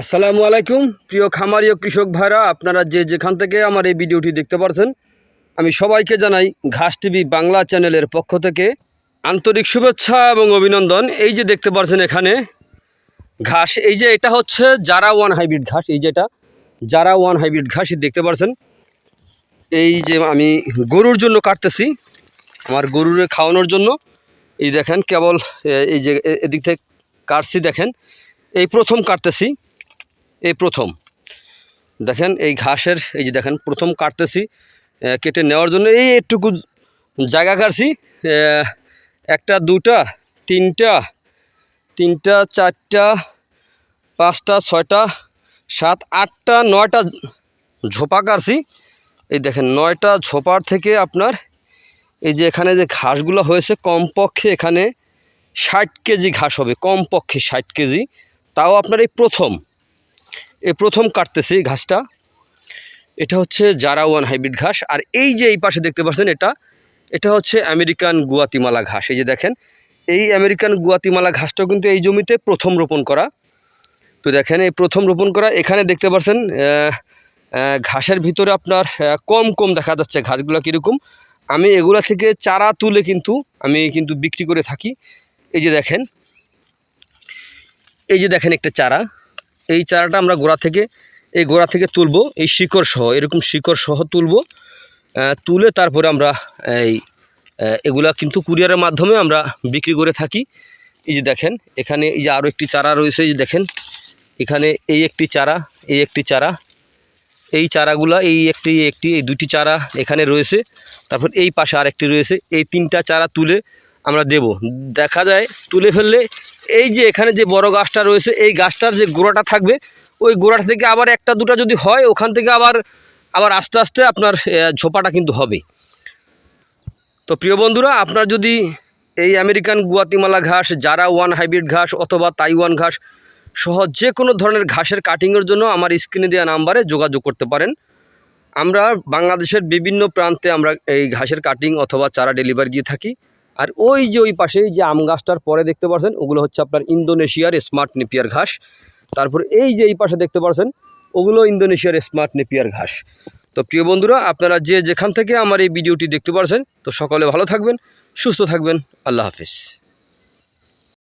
আসসালামু আলাইকুম। প্রিয় খামারি ও কৃষক ভাইরা, আপনারা যে যেখান থেকে আমার এই ভিডিওটি দেখতে পারছেন, আমি সবাইকে জানাই ঘাস টিভি বাংলা চ্যানেলের পক্ষ থেকে আন্তরিক শুভেচ্ছা এবং অভিনন্দন। এই যে দেখতে পারছেন এখানে ঘাস, এই যে এটা হচ্ছে জারা ওয়ান হাইব্রিড ঘাস, এই যে এটা জারা ওয়ান হাইব্রিড ঘাস দেখতে পারছেন। এই যে আমি গরুর জন্য কাটতেছি, আমার গরুর খাওয়ানোর জন্য। এই দেখেন কেবল এই যে এদিক থেকে কাটছি, দেখেন। এই প্রথম কাটতেছি। এই প্রথম। দেখেন এই ঘাসের, এই যে দেখেন, প্রথম কাটতেছি কেটে নেওয়ার জন্য এই একটুকু জায়গা কাটছি একটা, দুটা, তিনটা তিনটা, চারটা, পাঁচটা, ছয়টা, সাত, আটটা, নয়টা ঝোপা কাটছি। এই দেখেন, নয়টা ঝোপার থেকে আপনার এই যে এখানে যে ঘাসগুলো হয়েছে, কমপক্ষে এখানে ষাট কেজি ঘাস হবে, কমপক্ষে ষাট কেজি। তাও আপনার এই প্রথম। এই প্রথম কাটতেছি ঘাসটা। এটা হচ্ছে জারা ওয়ান হাইব্রিড ঘাস। আর এই যে এই পাশে দেখতে পাচ্ছেন এটা এটা হচ্ছে আমেরিকান গুয়াতিমালা ঘাস। এই যে দেখেন, এই আমেরিকান গুয়াতিমালা ঘাসটাও কিন্তু এই জমিতে প্রথম রোপণ করা। তো দেখেন, এই প্রথম রোপণ করা, এখানে দেখতে পাচ্ছেন ঘাসের ভিতরে আপনার কম কম দেখা যাচ্ছে ঘাসগুলো কীরকম। আমি এগুলা থেকে চারা তুলে কিন্তু, আমি কিন্তু বিক্রি করে থাকি। এই যে দেখেন, এই যে দেখেন একটা চারা। এই চারাটা আমরা গোড়া থেকে, এই গোড়া থেকে তুলবো, এই শিকড় সহ, এরকম শিকড় সহ তুলব। তুলে তারপরে আমরা এই এগুলা কিন্তু কুরিয়ারের মাধ্যমে আমরা বিক্রি করে থাকি। এই যে দেখেন, এখানে এই যে আরও একটি চারা রয়েছে, এই যে দেখেন, এখানে এই একটি চারা, এই একটি চারা, এই চারাগুলা, এই একটি একটি, এই দুটি চারা এখানে রয়েছে। তারপর এই পাশে আরেকটি রয়েছে, এই তিনটা চারা তুলে আমরা দেব। দেখা যায় তুলে ফেললে এই যে এখানে যে বড় গাছটা রয়েছে, এই গাছটার যে গোড়াটা থাকবে, ওই গোড়াটা থেকে আবার একটা দুটা যদি হয়, ওখান থেকে আবার আবার আস্তে আস্তে আপনার ঝোপাটা কিন্তু হবে। তো প্রিয় বন্ধুরা, আপনার যদি এই আমেরিকান গুয়াতিমালা ঘাস, জারা ওয়ান হাইব্রিড ঘাস অথবা তাইওয়ান ঘাস সহ যে কোনো ধরনের ঘাসের কাটিংয়ের জন্য আমার স্ক্রিনে দেওয়া নাম্বারে যোগাযোগ করতে পারেন। আমরা বাংলাদেশের বিভিন্ন প্রান্তে আমরা এই ঘাসের কাটিং অথবা চারা ডেলিভারি দিয়ে থাকি। আর ওই যে ওই পাশে যে আম গাছটার পরে দেখতে পাচ্ছেন ওগুলো হচ্ছে আপনার ইন্দোনেশিয়ার স্মার্ট নেপিয়ার ঘাস। তারপর এই যে এই পাশে দেখতে পাচ্ছেন ওগুলো ইন্দোনেশিয়ার স্মার্ট নেপিয়ার ঘাস। তো প্রিয় বন্ধুরা, আপনারা যে যেখান থেকে আমার এই ভিডিওটি দেখতে পারছেন, তো সকলে ভালো থাকবেন, সুস্থ থাকবেন, আল্লাহ হাফিজ।